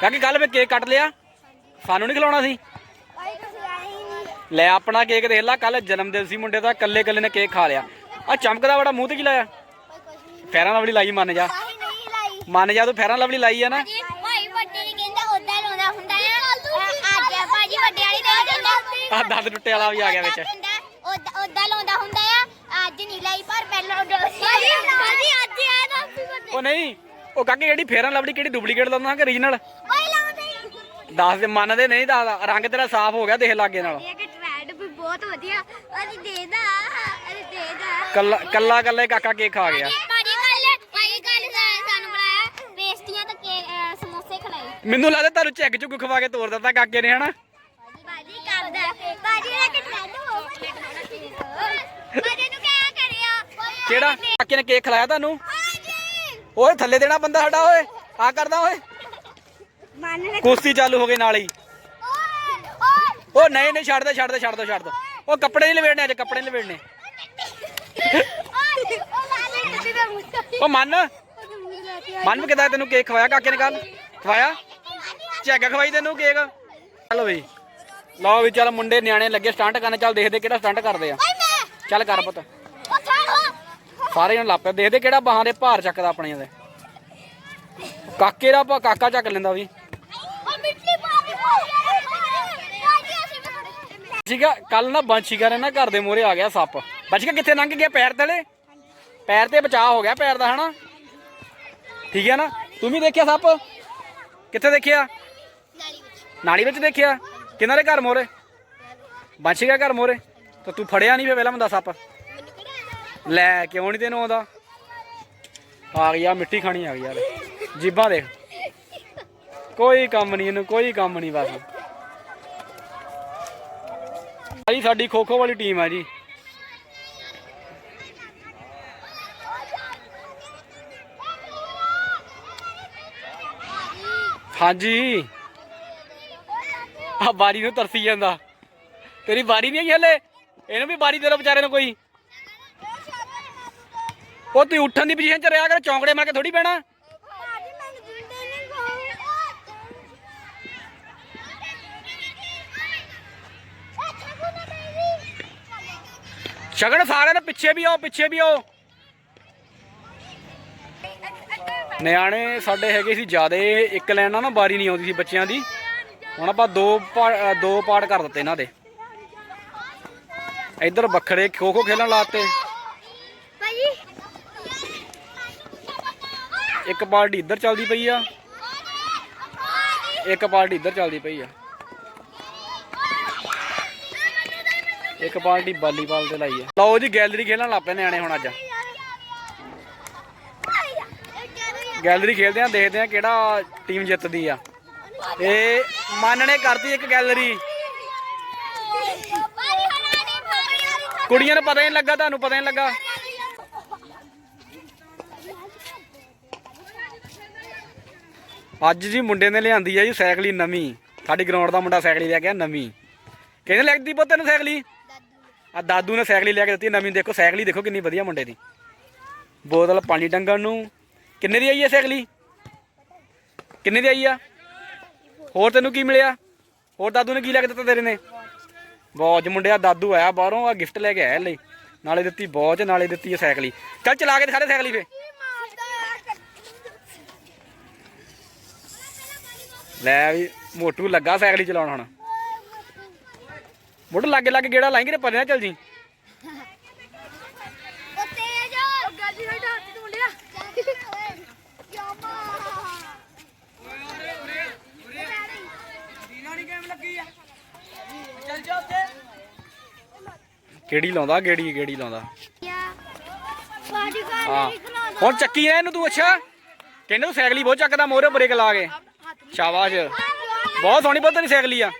ਕਾਕੀ ਕੱਲ ਮੈਂ ਕੇਕ ਕੱਟ ਲਿਆ। ਸਾਨੂੰ ਨਹੀਂ ਖਿਲਾਉਣਾ ਸੀ। ਭਾਈ ਤੁਸੀਂ ਆਏ ਹੀ ਨਹੀਂ ਲੈ ਆਪਣਾ ਕੇਕ ਦੇਖ ਲੈ ਕੱਲ ਜਨਮ ਦਿਨ ਸੀ ਮੁੰਡੇ ਦਾ ਕੱਲੇ ਕੱਲੇ ਨੇ ਕੇਕ ਖਾ ਲਿਆ। ਆ ਚਮਕਦਾ ਬੜਾ ਮੂੰਹ ਤੇ ਕੀ ਲਾਇਆ? ਭਾਈ ਕੁਝ ਨਹੀਂ ਫੈਰਾਂ ਲਵਲੀ ਲਾਈ ਮੰਨ ਜਾ। ਭਾਈ ਨਹੀਂ ਲਾਈ ਮੰਨ ਜਾ ਤੂੰ ਫੈਰਾਂ ਲਵਲੀ ਲਾਈ ਆ ਨਾ। ਭਾਈ ਵੱਡੇ ਨੇ ਕਹਿੰਦਾ ਉਦਾਂ ਲਾਉਂਦਾ ਹੁੰਦਾ ਆ। ਅੱਜ ਭਾਜੀ ਵੱਡੇ ਵਾਲੀ ਦਾ ਕਹਿੰਦਾ ਆ ਦੰਦ ਟੁੱਟੇ ਵਾਲਾ ਵੀ ਆ ਗਿਆ ਵਿੱਚ। ਉਦਾਂ ਉਦਾਂ ਲਾਉਂਦਾ ਹੁੰਦਾ ਆ। ਅੱਜ ਨਹੀਂ ਲਾਈ ਪਰ ਪਹਿਲਾਂ ਉਦੋਂ ਭਾਜੀ ਭਾਜੀ ਅੱਜ ਆ ਨਾ ਉਹ ਨਹੀਂ। ਉਹ ਕਾਕੀ ਜਿਹੜੀ ਫੇਰਾਂ ਲਵਲੀ ਕਿਹੜੀ ਡੁਪਲੀਕੇਟ ਲਾਉਂਦਾ ਕਿ ਓਏ ਲਾਉਂਦੇ ਦੱਸ ਦੇ ਮੰਨਦੇ ਨਹੀਂ ਦੱਸਦਾ ਰੰਗ ਤੇਰਾ ਸਾਫ਼ ਹੋ ਗਿਆ ਦੇਖ ਲਾਗੇ ਨਾਲ। ਇਹ ਕਿ ਟ੍ਰੈਂਡ ਵੀ ਬਹੁਤ ਵਧੀਆ। ਅਸੀਂ ਦੇਦਾ ਅਸੀਂ ਦੇਦਾ ਕੱਲਾ ਕੱਲਾ ਕੱਲੇ ਕਾਕਾ ਕੇਕ ਖਾ ਗਿਆ। ਮੈਨੂੰ ਲੱਗਦਾ ਤੁਹਾਨੂੰ ਚੈੱਕ ਚੁੱਕ ਖਵਾ ਕੇ ਤੋਰ ਦਿੱਤਾ ਕਾਕੇ ਨੇ ਹਨਾ? ਭਾਜੀ ਕਰਦਾ। ਭਾਜੀ ਇਹ ਕਿ ਟ੍ਰੈਂਡ ਹੋ ਭਾਜੀ ਨੂੰ ਕਿਆ ਕਰਿਆ? ਕਿਹੜਾ? ਕਾਕੇ ਨੇ ਕੇਕ ਖਿਲਾਇਆ ਤੁਹਾਨੂੰ? ਓਏ ਥੱਲੇ ਦੇਣਾ ਬੰਦਾ ਸਾਡਾ ਓਏ। ਆ ਕਰਦਾ ਓਏ। ਮੰਨ ਲੈ ਕੁਸ਼ਤੀ ਚਾਲੂ ਹੋ ਗਈ ਨਾਲ ਹੀ। ਉਹ ਨਹੀਂ ਨਹੀਂ ਛੱਡ ਦੇ ਛੱਡ ਦੇ ਛੱਡ ਦੋ ਛੱਡ ਦੋ। ਉਹ ਕੱਪੜੇ ਨਹੀਂ ਲਵੇੜਨੇ ਅੱਜ ਕੱਪੜੇ ਨਹੀਂ ਲਵੇੜਨੇ। ਉਹ ਮੰਨ। ਮੰਨ ਵੀ ਕਿਦਾਂ ਤੈਨੂੰ ਕੇਕ ਖਵਾਇਆ ਕਾਕੇ ਨੇ ਕੱਲ ਖਵਾਇਆ? ਝੱਗ ਖਵਾਈ ਤੈਨੂੰ ਕੇਕ? ਚੱਲ ਬਈ। ਲਓ ਵੀ ਚੱਲ ਮੁੰਡੇ ਨਿਆਣੇ ਲੱਗੇ ਸਟੰਟ ਕਰਨ। ਚੱਲ ਦੇਖਦੇ ਕਿਹੜਾ ਸਟੰਟ ਕਰਦੇ ਆ। ਚੱਲ ਕਰ ਪੁੱਤ। ਸਾਰੇ ਜਣ ਲਾਪੇ ਦੇਖਦੇ ਕਿਹੜਾ ਬਾਹਾਂ ਦੇ ਭਾਰ ਚੱਕਦਾ ਆਪਣੇ ਦੇ। ਕਾਕੇ ਦਾ ਭਾ- ਕਾਕਾ ਚੱਕ ਲੈਂਦਾ ਵੀ। ਸੀਗਾ ਕੱਲ ਨਾ ਬੰਸ਼ੀਕਾ ਨਾ, ਘਰ ਦੇ ਮੂਹਰੇ ਆ ਗਿਆ ਸੱਪ। ਬੰਸ਼ੀਕਾ ਕਿੱਥੇ ਲੰਘ ਗਿਆ ਪੈਰ ਤਲੇ ਪੈਰ ਤੇ ਬਚਾਅ ਹੋ ਗਿਆ ਪੈਰ ਦਾ, ਹਨਾ? ਠੀਕ ਹੈ ਨਾ? ਤੂੰ ਵੀ ਦੇਖਿਆ ਸੱਪ? ਕਿੱਥੇ ਦੇਖਿਆ? ਨਾਲੀ ਵਿੱਚ ਦੇਖਿਆ। ਕਿਹਨਾਂ ਦੇ ਘਰ ਮੋਰੇ ਬੰਸ਼ੀਕਾ ਘਰ ਮੋਰੇ ਤਾਂ ਤੂੰ ਫੜਿਆ ਨਹੀਂ ਫੇ ਪਹਿਲਾਂ ਬੰਦਾ ਸੱਪ। ਲੈ, ਕਿਉਂ ਨਹੀਂ ਤੈਨੂੰ ਆਉਂਦਾ? ਆ ਗਿਆ ਮਿੱਟੀ ਖਾਣੀ ਆ ਗਈ ਯਾਰ ਜੀਬਾਂ ਦੇਖ। ਕੋਈ ਕੰਮ ਨਹੀਂ ਇਹਨੂੰ, ਕੋਈ ਕੰਮ ਨਹੀਂ ਬਸ। ਭਾਈ, ਸਾਡੀ ਖੋ ਖੋ ਵਾਲੀ ਟੀਮ ਆ ਜੀ। ਹਾਂਜੀ। ਆ ਬਾਰੀ ਨੂੰ ਤਰਸੀ ਜਾਂਦਾ। ਤੇਰੀ ਬਾਰੀ ਨਹੀਂ ਆਈ ਹਲੇ? ਇਹਨੂੰ ਵੀ ਬਾਰੀ ਦੇ ਦੋ ਵਿਚਾਰੇ ਨੂੰ ਕੋਈ। ਉਹ ਤੂੰ ਉੱਠਣ ਦੀ ਪੋਜੀਸ਼ਨ ਚ ਰਿਹਾ ਕਰ ਚੌਂਕੜੇ ਮਾਰ ਕੇ ਥੋੜੀ ਖਾਓ ਸ਼ਗਨ ਸਾਰਿਆਂ ਦੇ ਪਿੱਛੇ ਵੀ ਆਓ ਪਿੱਛੇ ਵੀ ਆਓ। ਨਿਆਣੇ ਸਾਡੇ ਹੈਗੇ ਸੀ ਜਿਆਦੇ ਇੱਕ ਲਾਈਨ ਨਾਲ ਨਾ ਬਾਰੀ ਨਹੀਂ ਆਉਂਦੀ ਸੀ ਬੱਚਿਆਂ ਦੀ। ਹੁਣ ਆਪਾਂ ਦੋ ਦੋ ਪਾਰਟ ਕਰ ਦਿੱਤੇ ਇਹਨਾਂ ਦੇ। ਇੱਧਰ ਵੱਖਰੇ ਖੋ ਖੋ ਖੇਲਣ ਲਾਤੇ ਇੱਕ ਪਾਰਟੀ ਇੱਧਰ ਚੱਲਦੀ ਪਈ ਆ। ਇੱਕ ਪਾਰਟੀ ਇੱਧਰ ਚੱਲਦੀ ਪਈ ਆ। ਇੱਕ ਪਾਰਟੀ ਵਾਲੀਬਾਲ ਤੇ ਲਾਈ ਆ। ਲਓ ਜੀ, ਗੈਲਰੀ ਖੇਲਣ ਲੱਗ ਪਏ ਨਿਆਣੇ ਹੁਣ ਅੱਜ। ਗੈਲਰੀ ਖੇਲਦੇ ਆ, ਦੇਖਦੇ ਆ ਕਿਹੜਾ ਟੀਮ ਜਿੱਤਦੀ ਆ। ਇਹ ਮਨ ਨੇ ਕਰਤੀ ਇੱਕ ਗੈਲਰੀ। ਕੁੜੀਆਂ ਨੂੰ ਪਤਾ ਹੀ ਨਹੀਂ ਲੱਗਾ, ਤੁਹਾਨੂੰ ਪਤਾ ਹੀ ਨਹੀਂ ਲੱਗਾ। ਅੱਜ ਜੀ ਮੁੰਡੇ ਨੇ ਲਿਆਂਦੀ ਆ ਜੀ ਸਾਈਕਲੀ ਨਵੀਂ। ਸਾਡੀ ਗਰਾਊਂਡ ਦਾ ਮੁੰਡਾ ਸਾਈਕਲੀ ਲੈ ਕੇ ਆ, ਨਵੀਂ। ਕਿਹਨੇ ਲੈ ਕੇ ਦਿੱਤੀ ਪੁੱਤ ਤੈਨੂੰ ਸਾਈਕਲੀ ਆ ਦਾਦੂ ਨੇ ਸਾਈਕਲੀ ਲੈ ਕੇ ਦਿੱਤੀ, ਨਵੀਂ ਦੇਖੋ, ਸਾਈਕਲੀ ਦੇਖੋ ਕਿੰਨੀ ਵਧੀਆ ਮੁੰਡੇ ਦੀ। ਬੋਤਲ ਪਾਣੀ ਟੰਗਣ ਨੂੰ। ਕਿੰਨੇ ਦੀ ਆਈ ਹੈ ਸਾਈਕਲੀ ਕਿੰਨੇ ਦੀ ਆਈ ਆ? ਹੋਰ ਤੈਨੂੰ ਕੀ ਮਿਲਿਆ? ਹੋਰ ਦਾਦੂ ਨੇ ਕੀ ਲੈ ਕੇ ਦਿੱਤਾ ਤੇਰੇ ਨੇ? ਬੌਜ ਮੁੰਡਿਆ, ਦਾਦੂ ਆਇਆ ਬਾਹਰੋਂ, ਆ ਗਿਫਟ ਲੈ ਕੇ ਆਇਆ ਲਈ ਨਾਲੇ ਦਿੱਤੀ ਬੌਜ ਨਾਲੇ ਦਿੱਤੀ ਹੈ ਸਾਈਕਲੀ ਚੱਲ ਚਲਾ ਕੇ ਦਿਖਾ ਦੇ ਸਾਈਕਲੀ ਫੇ ਲੈ ਵੀ ਮੋਟੂ ਲੱਗਾ ਸਾਈਕਲ ਹੀ ਚਲਾਉਣ ਹੁਣ। ਮੋਟੂ ਲਾਗੇ ਲਾਗੇ ਗੇੜਾ ਲਾਏਂਗੇ ਤੇ ਪਰੇ ਨਾ ਚੱਲ ਜੀ। ਕਿਹੜੀ ਲਾਉਂਦਾ ਗੇੜੀ ਗੇੜੀ ਲਾਉਂਦਾ। ਹਾਂ। ਹੁਣ ਚੱਕੀ ਐ ਇਹਨੂੰ ਤੂੰ ਅੱਛਾ। ਕਹਿੰਦੇ ਤੂੰ ਸਾਈਕਲ ਹੀ ਬਹੁਤ ਚੱਕਦਾ ਮੋਰੇ ਬ੍ਰੇਕ ਲਾ ਕੇ। ਸ਼ਾਬਾਸ਼। ਬਹੁਤ ਸੋਹਣੀ ਬਹੁਤ ਤੇਰੀ ਸਾਈਕਲ ਆ।